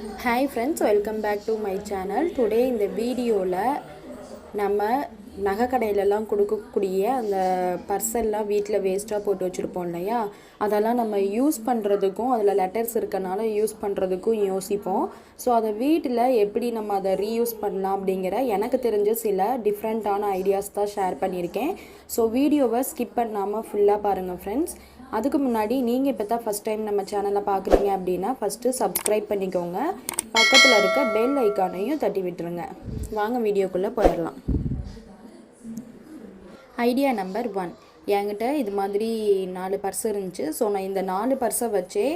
Hi friends welcome back to my channel today இந்த வீடியோவில் நம்ம நகை கடையிலலாம் கொடுக்கக்கூடிய அந்த பர்செல்லாம் வீட்டில் வேஸ்ட்டாக போட்டு வச்சுருப்போம் இல்லையா? அதெல்லாம் நம்ம யூஸ் பண்ணுறதுக்கும் அதில் லெட்டர்ஸ் இருக்கனால யூஸ் பண்ணுறதுக்கும் யோசிப்போம். ஸோ அதை வீட்டில் எப்படி நம்ம அதை ரீயூஸ் பண்ணலாம் அப்படிங்கிற எனக்கு தெரிஞ்ச சில டிஃப்ரெண்ட்டான ஐடியாஸ் தான் ஷேர் பண்ணியிருக்கேன். ஸோ வீடியோவை ஸ்கிப் பண்ணாமல் ஃபுல்லாக பாருங்கள் ஃப்ரெண்ட்ஸ் அதுக்கு முன்னாடி நீங்கள் இப்போ தான் ஃபஸ்ட் டைம் நம்ம சேனலை பார்க்குறீங்க அப்படின்னா ஃபஸ்ட்டு சப்ஸ்கிரைப் பண்ணிக்கோங்க. பக்கத்தில் இருக்க பெல் ஐக்கானையும் தட்டி விட்டுருங்க. வாங்க வீடியோக்குள்ளே போயிடலாம். ஐடியா நம்பர் ஒன் என்கிட்ட இது மாதிரி நாலு பர்ஸ் இருந்துச்சு. ஸோ நான் இந்த நாலு பர்ஸை வச்சே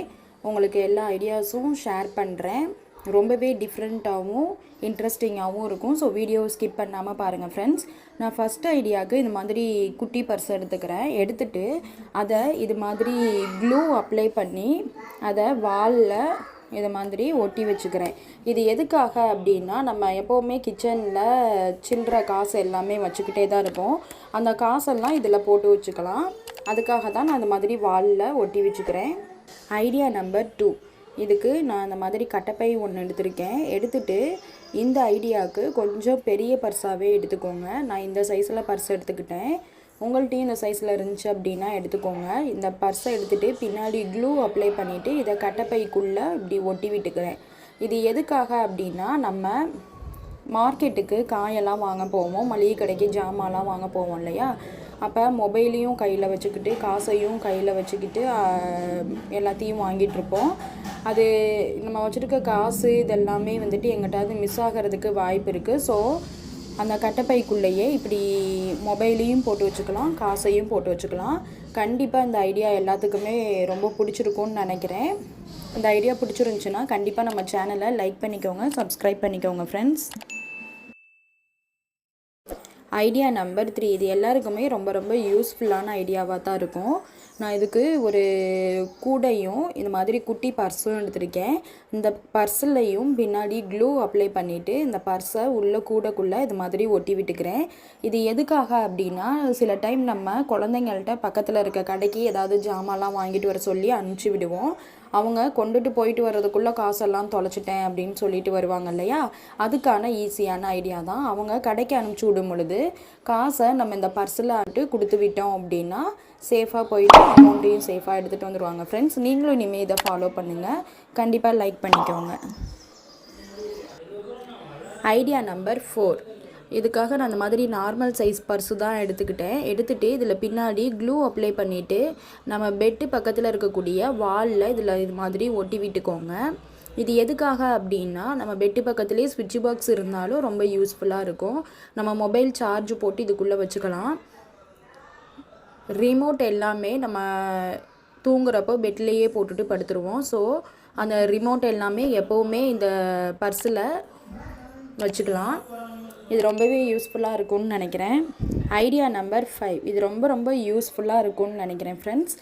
உங்களுக்கு எல்லா ஐடியாஸும் ஷேர் பண்ணுறேன் ரொம்பவே டிஃப்ரெண்ட்டாகவும் இன்ட்ரெஸ்டிங்காகவும் இருக்கும். ஸோ வீடியோ ஸ்கிப் பண்ணாமல் பாருங்கள் ஃப்ரெண்ட்ஸ் நான் ஃபஸ்ட் ஐடியாவுக்கு இந்த மாதிரி குட்டி பர்ஸ் எடுத்துக்கிறேன். எடுத்துகிட்டு அதை இது மாதிரி க்ளூ அப்ளை பண்ணி அதை வாலில் இது மாதிரி ஒட்டி வச்சுக்கிறேன். இது எதுக்காக அப்படின்னா நம்ம எப்போவுமே கிச்சனில் சில்லற காசு எல்லாமே வச்சுக்கிட்டே தான் இருப்போம். அந்த காசெல்லாம் இதில் போட்டு வச்சுக்கலாம். அதுக்காக தான் நான் இந்த மாதிரி வாலில் ஒட்டி வச்சுக்கிறேன். ஐடியா நம்பர் டூ இதுக்கு நான் இந்த மாதிரி கட்டப்பை ஒன்று எடுத்திருக்கேன். எடுத்துட்டு இந்த ஐடியாவுக்கு கொஞ்சம் பெரிய பர்ஸாகவே எடுத்துக்கோங்க. நான் இந்த சைஸில் பர்ஸ் எடுத்துக்கிட்டேன். உங்கள்கிட்டையும் இந்த சைஸில் இருந்துச்சு அப்படின்னா எடுத்துக்கோங்க. இந்த பர்ஸை எடுத்துகிட்டு பின்னாடி க்ளூ அப்ளை பண்ணிவிட்டு இதை கட்டப்பைக்குள்ளே இப்படி ஒட்டி விட்டுக்கிறேன். இது எதுக்காக அப்படின்னா நம்ம மார்க்கெட்டுக்கு காயெல்லாம் வாங்க போவோம். மளிகை கடைக்கு ஜாமான்லாம் வாங்க போவோம் இல்லையா? அப்போ மொபைலையும் கையில் வச்சுக்கிட்டு காசையும் கையில் வச்சுக்கிட்டு எல்லாத்தையும் வாங்கிட்டுருப்போம் அது நம்ம வச்சுருக்க காசு இதெல்லாமே வந்துட்டு எங்கிட்டாவது மிஸ் ஆகிறதுக்கு வாய்ப்பு இருக்குது ஸோ அந்த கட்டப்பைக்குள்ளேயே இப்படி மொபைலையும் போட்டு வச்சுக்கலாம் காசையும் போட்டு வச்சுக்கலாம். கண்டிப்பாக இந்த ஐடியா எல்லாத்துக்குமே ரொம்ப பிடிச்சிருக்கும்னு நினைக்கிறேன். இந்த ஐடியா பிடிச்சிருந்துச்சுன்னா கண்டிப்பாக நம்ம சேனலை லைக் பண்ணிக்கோங்க சப்ஸ்கிரைப் பண்ணிக்கோங்க ஃப்ரெண்ட்ஸ் ஐடியா நம்பர் த்ரீ. இது எல்லாருக்குமே ரொம்ப ரொம்ப யூஸ்ஃபுல்லான ஐடியாவாக தான் இருக்கும். நான் இதுக்கு ஒரு கூடையும் இந்த மாதிரி குட்டி பர்ஸும் எடுத்திருக்கேன். இந்த பர்ஸ்லையும் பின்னாடி க்ளூ அப்ளை பண்ணிவிட்டு இந்த பர்ஸை உள்ளே கூடைக்குள்ளே இது மாதிரி ஒட்டி விட்டுக்கிறேன். இது எதுக்காக அப்படின்னா சில டைம் நம்ம குழந்தைங்கள்ட்ட பக்கத்தில் இருக்க கடைக்கு ஏதாவது ஜாமான்லாம் வாங்கிட்டு வர சொல்லி அனுப்பிச்சி விடுவோம். அவங்க கொண்டுட்டு போயிட்டு வர்றதுக்குள்ளே காசெல்லாம் தொலைச்சிட்டேன் அப்படின்னு சொல்லிட்டு வருவாங்க இல்லையா? அதுக்கான ஈஸியான ஐடியா தான். அவங்க கடைக்கு அனுப்பிச்சி விடும் பொழுது காசை நம்ம இந்த பர்ஸில் ஆட்டு கொடுத்து விட்டோம் அப்படின்னா சேஃபாக போயிட்டு அமௌண்ட்டையும் சேஃபாக எடுத்துகிட்டு வந்துடுவாங்க ஃப்ரெண்ட்ஸ் நீங்களும் இனிமேல் இதை ஃபாலோ பண்ணுங்கள் கண்டிப்பாக லைக் பண்ணிக்கோங்க. ஐடியா நம்பர் ஃபோர் இதுக்காக நான் அந்த மாதிரி நார்மல் சைஸ் பர்ஸு தான் எடுத்துக்கிட்டேன். எடுத்துகிட்டு இதில் பின்னாடி க்ளூ அப்ளை பண்ணிவிட்டு நம்ம பெட்டு பக்கத்தில் இருக்கக்கூடிய வாலில் இதில் இது மாதிரி ஒட்டி விட்டுக்கோங்க. இது எதுக்காக அப்படின்னா நம்ம பெட்டு பக்கத்துலேயே ஸ்விட்ச் பாக்ஸ் இருந்தாலும் ரொம்ப யூஸ்ஃபுல்லாக இருக்கும். நம்ம மொபைல் சார்ஜ் போட்டு இதுக்குள்ளே வச்சுக்கலாம். ரிமோட் எல்லாமே நம்ம தூங்குறப்போ பெட்லேயே போட்டுட்டு படுத்துருவோம். ஸோ அந்த ரிமோட் எல்லாமே எப்போவுமே இந்த பர்ஸில் வச்சுக்கலாம். இது ரொம்பவே யூஸ்ஃபுல்லாக இருக்கும்னு நினைக்கிறேன். ஐடியா நம்பர் ஃபைவ் இது ரொம்ப ரொம்ப யூஸ்ஃபுல்லாக இருக்கும்னு நினைக்கிறேன் ஃப்ரெண்ட்ஸ்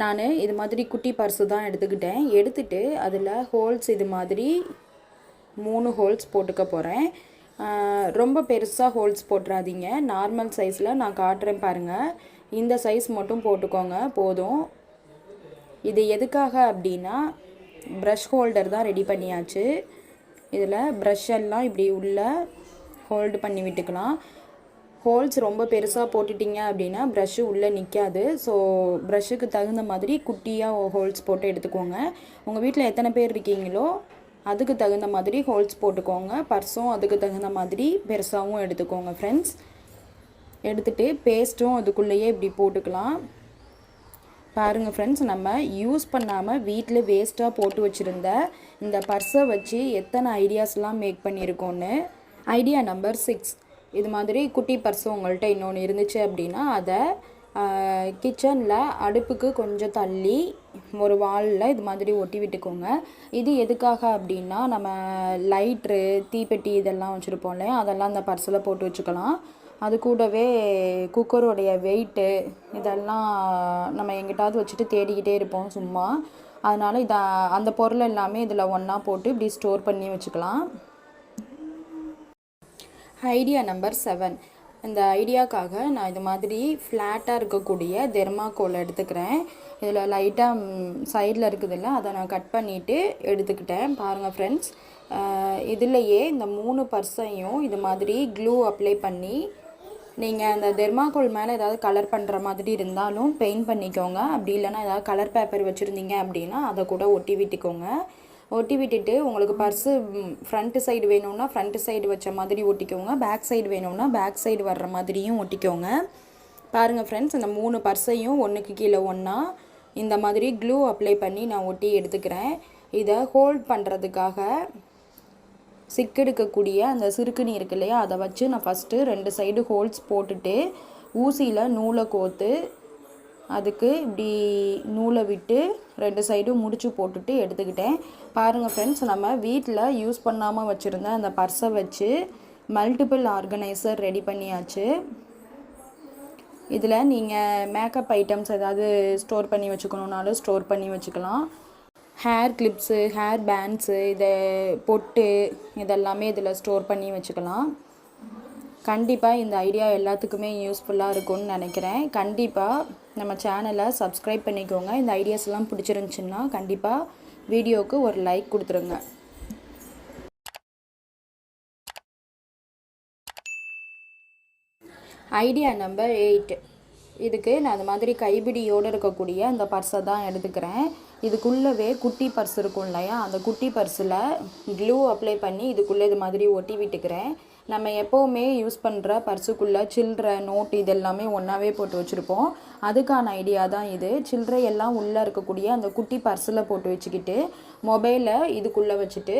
நான் இது மாதிரி குட்டி பர்ஸு தான் எடுத்துக்கிட்டேன். எடுத்துகிட்டு அதில் ஹோல்ஸ் இது மாதிரி மூணு ஹோல்ஸ் போட்டுக்க போகிறேன் ரொம்ப பெருசாக ஹோல்ஸ் போட்டுறாதீங்க. நார்மல் சைஸில் நான் காட்டுறேன் பாருங்கள் இந்த சைஸ் மட்டும் போட்டுக்கோங்க போதும். இது எதுக்காக அப்படின்னா ப்ரஷ் ஹோல்டர் தான் ரெடி பண்ணியாச்சு. இதில் ப்ரஷ் எல்லாம் இப்படி உள்ள ஹோல்டு பண்ணி விட்டுக்கலாம். ஹோல்ஸ் ரொம்ப பெருசாக போட்டுட்டிங்க அப்படின்னா ப்ரஷ்ஷு உள்ளே நிற்காது ஸோ ப்ரஷ்ஷுக்கு தகுந்த மாதிரி குட்டியாக ஹோல்ஸ் போட்டு எடுத்துக்கோங்க. உங்கள் வீட்டில் எத்தனை பேர் இருக்கீங்களோ அதுக்கு தகுந்த மாதிரி ஹோல்ஸ் போட்டுக்கோங்க. பர்ஸும் அதுக்கு தகுந்த மாதிரி பெருசாகவும் எடுத்துக்கோங்க ஃப்ரெண்ட்ஸ் எடுத்துகிட்டு பேஸ்ட்டும் அதுக்குள்ளேயே இப்படி போட்டுக்கலாம். பாருங்கள் ஃப்ரெண்ட்ஸ் நம்ம யூஸ் பண்ணாமல் வீட்டில் வேஸ்ட்டாக போட்டு வச்சுருந்த இந்த பர்ஸை வச்சு எத்தனை ஐடியாஸ்லாம் மேக் பண்ணியிருக்கோன்னு ஐடியா நம்பர் சிக்ஸ் இது மாதிரி குட்டி பர்ஸ் உங்கள்கிட்ட இன்னொன்று இருந்துச்சு அப்படின்னா அதை கிச்சனில் அடுப்புக்கு கொஞ்சம் தள்ளி ஒரு வாலில் இது மாதிரி ஒட்டி விட்டுக்கோங்க. இது எதுக்காக அப்படின்னா நம்ம லைட்ரு தீப்பெட்டி இதெல்லாம் வச்சுருப்போம் இல்லையா? அதெல்லாம் அந்த பர்ஸில் போட்டு வச்சுக்கலாம். அது கூடவே குக்கருடைய வெயிட்டு இதெல்லாம் நம்ம எங்கிட்டாவது வச்சுட்டு தேடிக்கிட்டே இருப்போம் சும்மா. அதனால் இதை அந்த பொருள் எல்லாமே இதில் ஒன்றா போட்டு இப்படி ஸ்டோர் பண்ணி வச்சுக்கலாம். ஐடியா நம்பர் செவன் இந்த ஐடியாக்காக நான் இது மாதிரி ஃப்ளாட்டாக இருக்கக்கூடிய தெர்மாக்கோல் எடுத்துக்கிறேன். இதில் லைட்டாக சைடில் இருக்குதுல்ல அதை நான் கட் பண்ணிவிட்டு எடுத்துக்கிட்டேன். பாருங்கள் ஃப்ரெண்ட்ஸ் இதுலேயே இந்த மூணு பர்ஸையும் இது மாதிரி க்ளூ அப்ளை பண்ணி நீங்கள் அந்த தெர்மாக்கோல் மேலே ஏதாவது கலர் பண்ணுற மாதிரி இருந்தாலும் பெயிண்ட் பண்ணிக்கோங்க. அப்படி இல்லைன்னா ஏதாவது கலர் பேப்பர் வச்சுருந்தீங்க அப்படின்னா அதை கூட ஒட்டி விட்டுக்கோங்க. ஒட்டி விட்டுட்டு உங்களுக்கு பர்ஸு ஃப்ரண்ட்டு சைடு வேணும்னா ஃப்ரண்ட்டு சைடு வச்ச மாதிரி ஒட்டிக்கோங்க. பேக் சைடு வேணும்னா பேக் சைடு வர்ற மாதிரியும் ஒட்டிக்கோங்க. பாருங்கள் ஃப்ரெண்ட்ஸ் இந்த மூணு பர்ஸையும் ஒன்றுக்கு கீழே ஒன்றா இந்த மாதிரி க்ளூ அப்ளை பண்ணி நான் ஒட்டி எடுத்துக்கிறேன். இதை ஹோல்ட் பண்ணுறதுக்காக சிக்கெடுக்கக்கூடிய அந்த சிறுக்குனி இருக்கு இல்லையா அதை வச்சு நான் ஃபஸ்ட்டு ரெண்டு சைடு ஹோல்ஸ் போட்டுட்டு ஊசியில் நூலை கோத்து அதுக்கு இப்படி நூலை விட்டு ரெண்டு சைடும் முடிச்சு போட்டுட்டு எடுத்துக்கிட்டேன். பாருங்கள் ஃப்ரெண்ட்ஸ் நம்ம வீட்டில் யூஸ் பண்ணாமல் வச்சுருந்த அந்த பர்ஸை வச்சு மல்டிபிள் ஆர்கனைசர் ரெடி பண்ணியாச்சு. இதில் நீங்கள் மேக்கப் ஐட்டம்ஸ் ஏதாவது ஸ்டோர் பண்ணி வச்சுக்கணுன்னாலும் ஸ்டோர் பண்ணி வச்சுக்கலாம். ஹேர் கிளிப்ஸு ஹேர் பேண்ட்ஸு இதை பொட்டு இதெல்லாமே இதில் ஸ்டோர் பண்ணி வச்சுக்கலாம். கண்டிப்பாக இந்த ஐடியா எல்லாத்துக்குமே யூஸ்ஃபுல்லாக இருக்கும்னு நினைக்கிறேன். கண்டிப்பாக நம்ம சேனலை சப்ஸ்கிரைப் பண்ணிக்கோங்க. இந்த ஐடியாஸ்லாம் பிடிச்சிருந்துச்சின்னா கண்டிப்பாக வீடியோவுக்கு ஒரு லைக் கொடுத்துருங்க. ஐடியா நம்பர் எயிட் இதுக்கு நான் அந்த மாதிரி கைபிடியோடு இருக்கக்கூடிய அந்த பர்ஸை தான் எடுத்துக்கிறேன். இதுக்குள்ளவே குட்டி பர்ஸ் இருக்கும் இல்லையா? அந்த குட்டி பர்ஸில் க்ளூ அப்ளை பண்ணி இதுக்குள்ளே இது மாதிரி ஒட்டி விட்டுக்கிறேன். நம்ம எப்போவுமே யூஸ் பண்ணுற பர்ஸுக்குள்ளே சில்லற நோட் இது எல்லாமே ஒன்றாவே போட்டு வச்சுருப்போம். அதுக்கான ஐடியா தான் இது. சில்லறை எல்லாம் உள்ளே இருக்கக்கூடிய அந்த குட்டி பர்ஸில் போட்டு வச்சுக்கிட்டு மொபைலை இதுக்குள்ளே வச்சுட்டு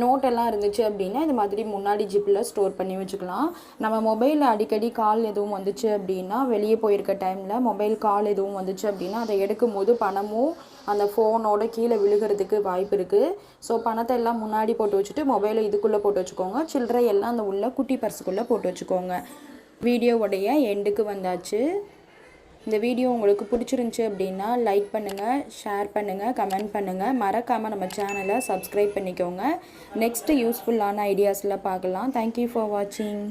நோட்டெல்லாம் இருந்துச்சு அப்படின்னா இது மாதிரி முன்னாடி ஜிப்பில் ஸ்டோர் பண்ணி வச்சுக்கலாம். நம்ம மொபைலில் அடிக்கடி கால் எதுவும் வந்துச்சு அப்படின்னா வெளியே போயிருக்க டைமில் மொபைல் கால் எதுவும் வந்துச்சு அப்படின்னா அதை எடுக்கும் போது பணமும் அந்த ஃபோனோட கீழே விழுகிறதுக்கு வாய்ப்பு இருக்குது ஸோ பணத்தை எல்லாம் முன்னாடி போட்டு வச்சுட்டு மொபைலை இதுக்குள்ளே போட்டு வச்சுக்கோங்க. சில்லறை எல்லாம் அந்த உள்ள குட்டி பர்ஸுக்குள்ளே போட்டு வச்சுக்கோங்க. வீடியோவுடைய எண்டுக்கு வந்தாச்சு. இந்த வீடியோ உங்களுக்கு பிடிச்சிருந்துச்சி அப்படின்னா லைக் பண்ணுங்கள் ஷேர் பண்ணுங்கள் கமெண்ட் பண்ணுங்கள் மறக்காமல் நம்ம சேனலை சப்ஸ்கிரைப் பண்ணிக்கோங்க. நெக்ஸ்ட்டு யூஸ்ஃபுல்லான ஐடியாஸில் பார்க்கலாம். தேங்க்யூ ஃபார் வாட்சிங்